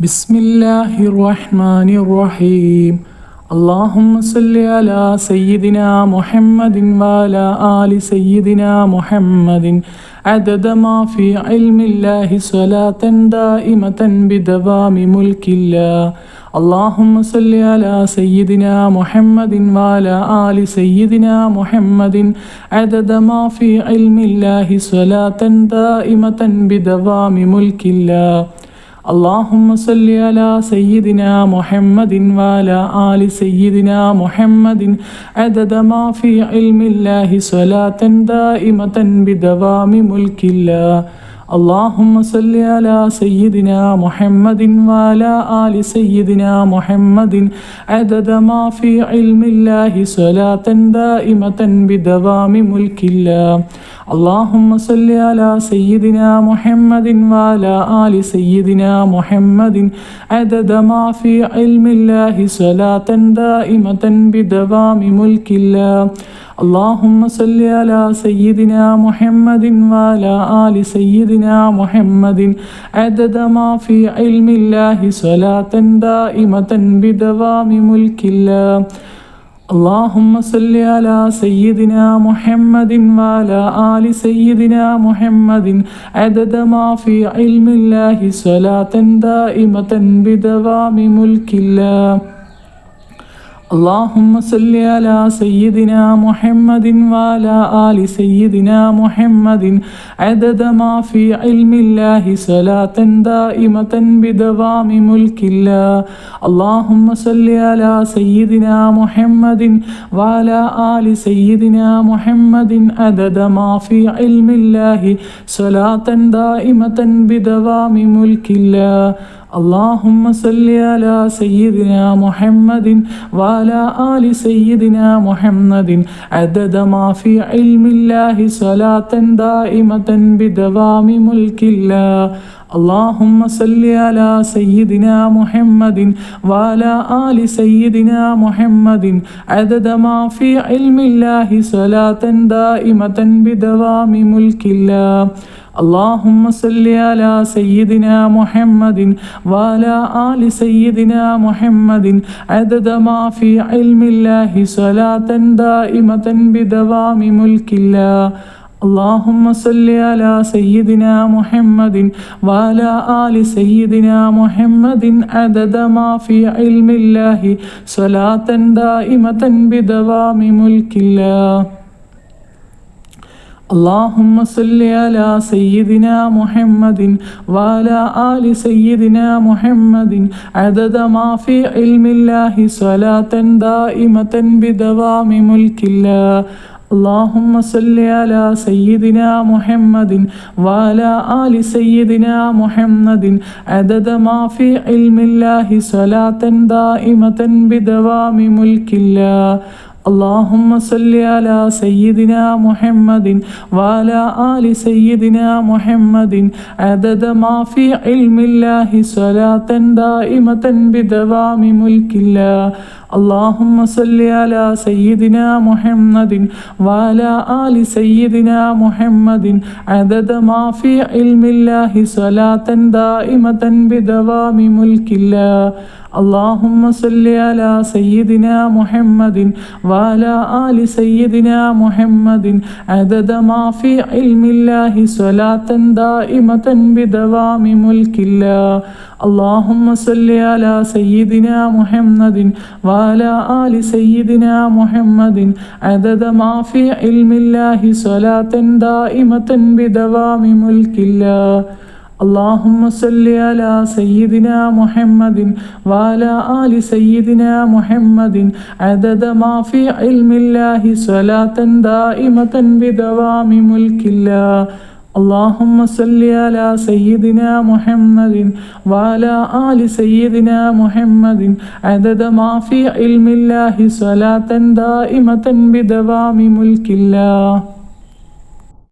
بسم الله الرحمن الرحيم اللهم صل على سيدنا محمد وعلى آل سيدنا محمد عدد ما في علم الله صلاة دائمة بدوام ملك الله اللهم صل على سيدنا محمد وعلى آل سيدنا محمد عدد ما في علم الله صلاة دائمة بدوام ملك الله اللهم صل على سيدنا محمد وعلى آل سيدنا محمد. عدد ما في علم الله صلاة دائمة بدوام ملك الله. اللهم صل على سيدنا محمد وعلى آل سيدنا محمد. عدد ما في علم الله صلاة دائمة بدوام ملك الله. اللهم صل على سيدنا محمد وعلى آل سيدنا محمد. عدد ما في علم الله صلاة دائمة بدوام ملك الله. اللهم صل على سيدنا محمد وعلى آل سيدنا محمد عدد ما في علم الله صلاة دائمة بدوام ملك الله. اللهم صل على سيدنا محمد وعلى آل سيدنا محمد. عدد ما في علم الله صلاة دائمة بدوام ملك الله. اللهم صل على سيدنا محمد وعلى آل سيدنا محمد. عدد ما في علم الله صلاة دائمة بدوام ملك الله. اللهم صل على سيدنا محمد وعلى آل سيدنا محمد. عدد ما في علم الله صلاة دائمة بدوام ملك الله. اللهم صل على سيدنا محمد وعلى آل سيدنا محمد. عدد ما في علم الله صلاة دائمة بدوام ملك الله. اللهم صل على سيدنا محمد وعلى آل سيدنا محمد. عدد ما في علم الله صلاة دائمة بدوام ملك الله. اللهم صل على سيدنا محمد وعلى آل سيدنا محمد. عدد ما في علم الله صلاة دائمة بدوام ملك الله. اللهم صل على سيدنا محمد وعلى آل سيدنا محمد عدد ما في علم الله صلاة دائمة بدوام ملك الله. اللهم صل على سيدنا محمد وعلى آل سيدنا محمد عدد ما في علم الله صلاة دائمة بدوام ملك الله. اللهم صل على سيدنا محمد وعلى آل سيدنا محمد. عدد ما في علم الله صلاة دائمة بدوام ملك الله. اللهم صل على سيدنا محمد وعلى آل سيدنا محمد. عدد ما في علم الله صلاة دائمة بدوام ملك الله. اللهم صل على سيدنا محمد وعلى آل سيدنا محمد. عدد ما في علم الله صلاة دائمة بدوام ملك الله. اللهم صل على سيدنا محمد وعلى آل سيدنا محمد. عدد ما في علم الله صلاة دائمة بدوام ملك الله. اللهم صل على سيدنا محمد وعلى آل سيدنا محمد. عدد ما في علم الله صلاة دائمة بدوام ملك الله. اللهم صل على سيدنا محمد وعلى آل سيدنا محمد. عدد ما في علم الله صلاة دائمة بدوام ملك الله. اللهم صل على سيدنا محمد وعلى آل سيدنا محمد عدد ما في علم الله صلاة دائمة بدوام ملك الله